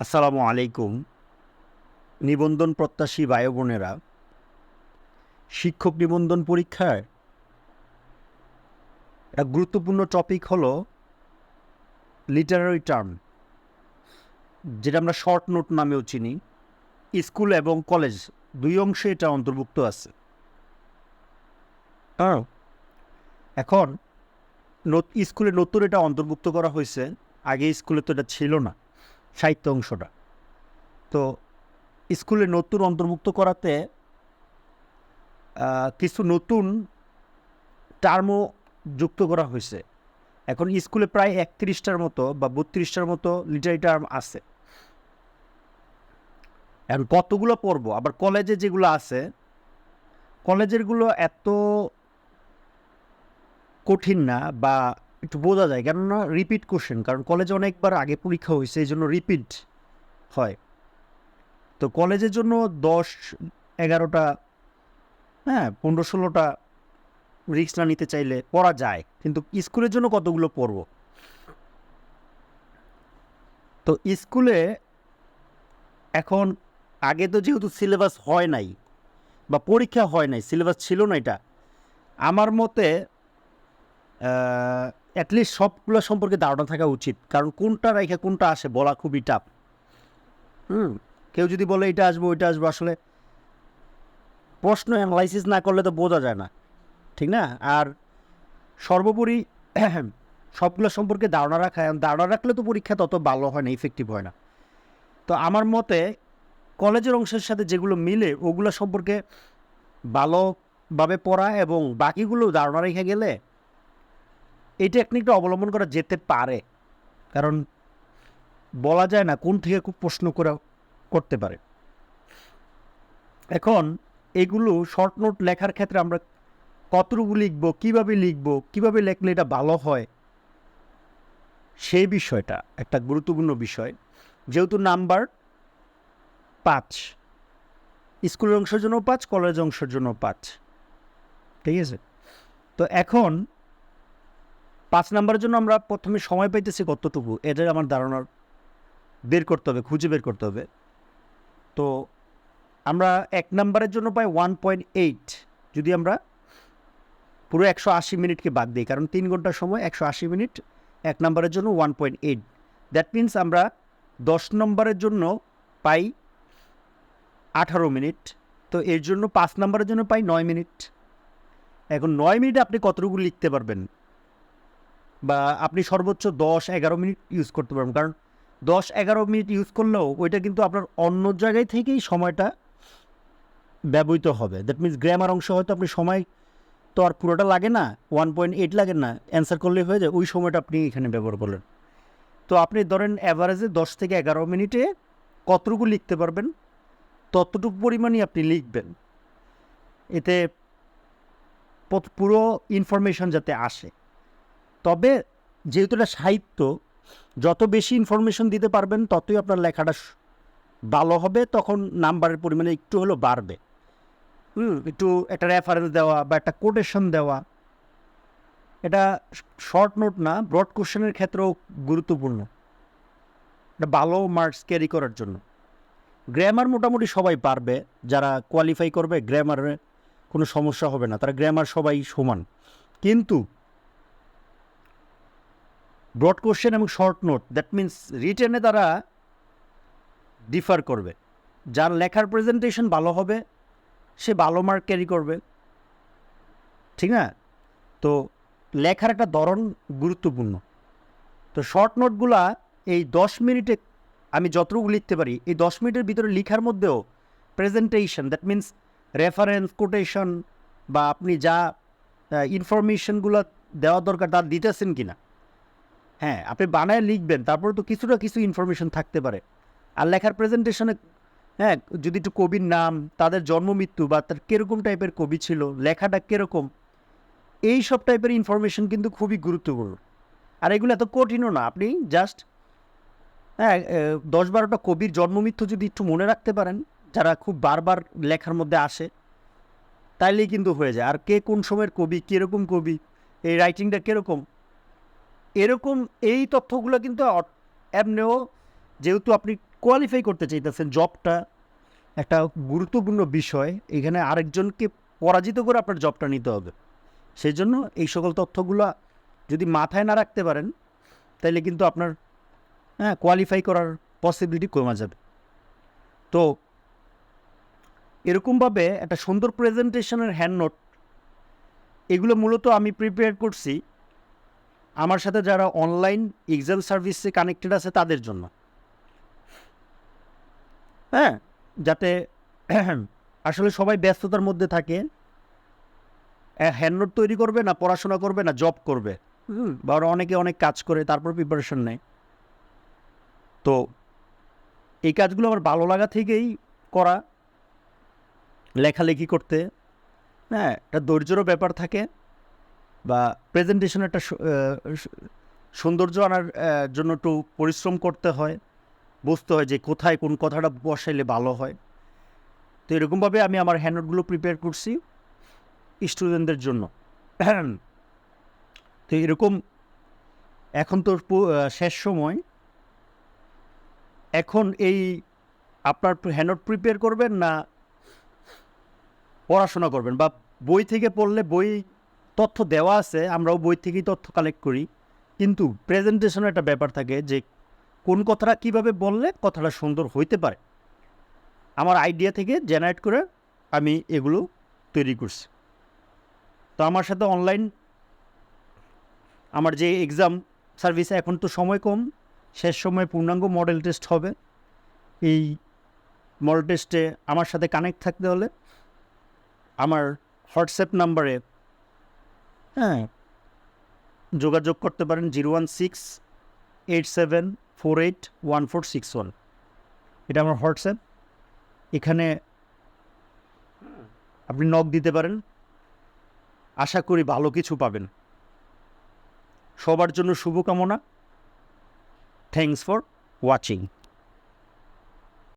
আসসালামু আলাইকুম। নিবন্ধন প্রত্যাশী ভাই বোনেরা, শিক্ষক নিবন্ধন পরীক্ষার একটা গুরুত্বপূর্ণ টপিক হলো লিটারারি টার্ম যেটা আমরা শর্ট নোট নামেও চিনি। স্কুল এবং কলেজ দুই অংশে এটা অন্তর্ভুক্ত আছে। হ্যাঁ এখন স্কুলে নতুন এটা অন্তর্ভুক্ত করা হয়েছে, আগে স্কুলে তো এটা ছিল না। সাহিত্য অংশটা। তো স্কুলে নতুন অন্তর্ভুক্ত করাতে কিছু নতুন টার্মও যুক্ত করা হয়েছে। এখন স্কুলে প্রায় একত্রিশটার মতো বা বত্রিশটার মতো লিটারি টার্ম আছে। এখন কতগুলো পড়ব? আবার কলেজে যেগুলো আছে কলেজেরগুলো এত কঠিন না বা একটু বোঝা যায়, কেননা রিপিট কোশ্চেন কারণ কলেজে অনেকবার আগে পরীক্ষা হয়েছে, এই জন্য রিপিট হয়। তো কলেজের জন্য দশ, এগারোটা হ্যাঁ পনেরো, ষোলোটা রিক্স না নিতে চাইলে পড়া যায়, কিন্তু স্কুলের জন্য কতগুলো পড়ব? তো স্কুলে এখন আগে তো যেহেতু সিলেবাস হয় নাই, বা পরীক্ষা হয় নাই সিলেবাস ছিল না এটা, আমার মতে অ্যাটলিস্ট সবগুলো সম্পর্কে ধারণা থাকা উচিত। কারণ কোনটা রেখে কোনটা আসে বলা খুবই টাফ হুম, কেউ যদি বলে এটা আসব, ওইটা আসব, আসলে প্রশ্ন অ্যানালাইসিস না করলে তো বোঝা যায় না। ঠিক না? আর সর্বোপরি সবগুলো সম্পর্কে ধারণা রাখা ধারণা রাখলে তো পরীক্ষা তত ভালো হয় না ইফেক্টিভ হয় না। তো আমার মতে কলেজের অংশের সাথে যেগুলো মিলে, ওগুলো সম্পর্কে ভালোভাবে পড়া এবং বাকিগুলো ধারণা রেখে গেলে এই টেকনিকটা অবলম্বন করা যেতে পারে। কারণ বলা যায় না কোন থেকে খুব প্রশ্ন করে করতে পারে। এখন এগুলো শর্ট নোট লেখার ক্ষেত্রে আমরা কতটুকু লিখব, কীভাবে লিখব, কীভাবে লেখলে এটা ভালো হয়, সেই বিষয়টা একটা গুরুত্বপূর্ণ বিষয়। যেহেতু নাম্বার পাঁচ, স্কুলের অংশের জন্য পাঁচ কলেজ অংশের জন্য পাঁচ। ঠিক আছে? তো এখন পাঁচ নাম্বারের জন্য আমরা প্রথমে সময় পাইতেছি কতটুকু? এটাই আমার ধারণার বের করতে হবে, খুঁজে বের করতে হবে। তো আমরা এক নাম্বারের জন্য পাই ওয়ান পয়েন্ট এইট। যদি আমরা পুরো একশো আশি মিনিটকে বাদ দিই, কারণ তিন ঘণ্টার সময় একশো আশি মিনিট, এক নাম্বারের জন্য one point eight. That means আমরা দশ নম্বরের জন্য পাই আঠারো মিনিট। তো এর জন্য পাঁচ নাম্বারের জন্য পাই নয় মিনিট। এখন নয় মিনিটে আপনি কতটুকু লিখতে পারবেন? বা আপনি সর্বোচ্চ দশ এগারো মিনিট ইউজ করতে পারবেন। কারণ দশ এগারো মিনিট ইউজ করলেও ওইটা কিন্তু আপনার অন্য জায়গায় থেকেই সময়টা ব্যবহৃত হবে। দ্যাট মিনস গ্রামার অংশ হয়তো আপনি সময় তো আর পুরোটা লাগে না ওয়ান পয়েন্ট এইট লাগে না অ্যান্সার করলে হয়ে যায়, ওই সময়টা আপনি এখানে ব্যবহার করলেন। তো আপনি ধরেন অ্যাভারেজে দশ থেকে এগারো মিনিটে কতটুকু লিখতে পারবেন, ততটুকু পরিমাণই আপনি লিখবেন। এতে পুরো ইনফরমেশন যাতে আসে। তবে যেহেতু এটা সাহিত্য, যত বেশি ইনফরমেশন দিতে পারবেন, ততই আপনার লেখাটা ভালো হবে, তখন নাম্বারের পরিমাণে একটু হলেও বাড়বে। একটু একটা রেফারেন্স দেওয়া বা একটা কোটেশন দেওয়া। এটা শর্ট নোট না ব্রড কোশ্চেনের ক্ষেত্রেও গুরুত্বপূর্ণ। এটা ভালো মার্কস ক্যারি করার জন্য। গ্রামার মোটামুটি সবাই পারবে, যারা কোয়ালিফাই করবে গ্রামারে কোনো সমস্যা হবে না। তারা গ্রামার সবাই সমান। কিন্তু ব্রড কোশ্চেন এবং শর্ট নোট দ্যাট মিন্স রিটেনে তারা ডিফার করবে। যার লেখার প্রেজেন্টেশন ভালো হবে, সে ভালো মার্ক ক্যারি করবে। ঠিক না? তো লেখার একটা ধরন গুরুত্বপূর্ণ। তো শর্ট নোটগুলা এই দশ মিনিটে আমি যতটুকু লিখতে পারি, এই দশ মিনিটের ভিতরে লেখার মধ্যেও presentation that means reference quotation বা আপনি যা ইনফরমেশনগুলো দেওয়া দরকার, তা দিতেছেন কি না হ্যাঁ আপনি বানায় লিখবেন, তারপরে তো কিছুটা কিছু ইনফরমেশন থাকতে পারে। আর লেখার প্রেজেন্টেশনে হ্যাঁ যদি একটু কবির নাম, তাদের জন্ম মৃত্যু বা তার কীরকম টাইপের কবি ছিল, লেখাটা কীরকম, এই সব টাইপের ইনফরমেশন কিন্তু খুবই গুরুত্বপূর্ণ। আর এগুলো এত কঠিনও না, আপনি জাস্ট হ্যাঁ দশ বারোটা কবির জন্ম মৃত্যু যদি একটু মনে রাখতে পারেন, যারা খুব বারবার লেখার মধ্যে আসে, তাইলেই কিন্তু হয়ে যায়। আর কে কোন সময়ের কবি, কীরকম কবি, এই রাইটিংটা কীরকম এরকম এই তথ্যগুলো কিন্তু এমনিও যেহেতু আপনি কোয়ালিফাই করতে চাইতেছেন জবটা একটা গুরুত্বপূর্ণ বিষয়, এখানে আরেকজনকে পরাজিত করে আপনার জবটা নিতে হবে। সেই জন্য এই সকল তথ্যগুলো যদি মাথায় না রাখতে পারেন তাহলে কিন্তু আপনার হ্যাঁ কোয়ালিফাই করার পসিবিলিটি কমে যাবে। তো এরকমভাবে একটা সুন্দর প্রেজেন্টেশনের হ্যান্ড নোট এগুলো মূলত আমি প্রিপেয়ার করছি। আমার সাথে যারা অনলাইন এক্সাম সার্ভিসে কানেক্টেড আছে তাদের জন্য। হ্যাঁ যাতে আসলে সবাই ব্যস্ততার মধ্যে থাকে হ্যান্ড নোট তৈরি করবে না পড়াশোনা করবে না জব করবে। বা ওরা অনেকে অনেক কাজ করে তারপর প্রিপারেশন নেয়। তো এই কাজগুলো আমার ভালো লাগা থেকেই করা লেখালেখি করতে। হ্যাঁ একটা ধৈর্যেরও ব্যাপার থাকে। বা প্রেজেন্টেশন একটা সৌন্দর্য আনার জন্য একটু পরিশ্রম করতে হয়। বুঝতে হয় যে কোথায় কোন কথাটা বসাইলে ভালো হয়। তো এরকমভাবে আমি আমার হ্যান্ডনোটগুলো প্রিপেয়ার করছি স্টুডেন্টদের জন্য। তো এরকম এখন তো শেষ সময়। এখন এই আপনার হ্যান্ডনোট প্রিপেয়ার করবেন না পড়াশোনা করবেন? বা বই থেকে পড়লে বই তথ্য দেওয়া আছে, আমরাও বই থেকেই তথ্য কালেক্ট করি। কিন্তু প্রেজেন্টেশনের একটা ব্যাপার থাকে যে, কোন কথাটা কীভাবে বললে কথাটা সুন্দর হইতে পারে। আমার আইডিয়া থেকে জেনারেট করে আমি এগুলো তৈরি করছি। তো আমার সাথে অনলাইন আমার যে এক্সাম সার্ভিসে এখন তো সময় কম। শেষ সময় পূর্ণাঙ্গ মডেল টেস্ট হবে। এই মডেল টেস্টে আমার সাথে কানেক্ট থাকতে হলে আমার হোয়াটসঅ্যাপ নাম্বারে হ্যাঁ। যোগাযোগ করতে পারেন zero one six eight seven four eight one four six one. এটা আমার হোয়াটসঅ্যাপ। এখানে আপনি নক দিতে পারেন। আশা করি ভালো কিছু পাবেন। সবার জন্য শুভকামনা। Thanks for watching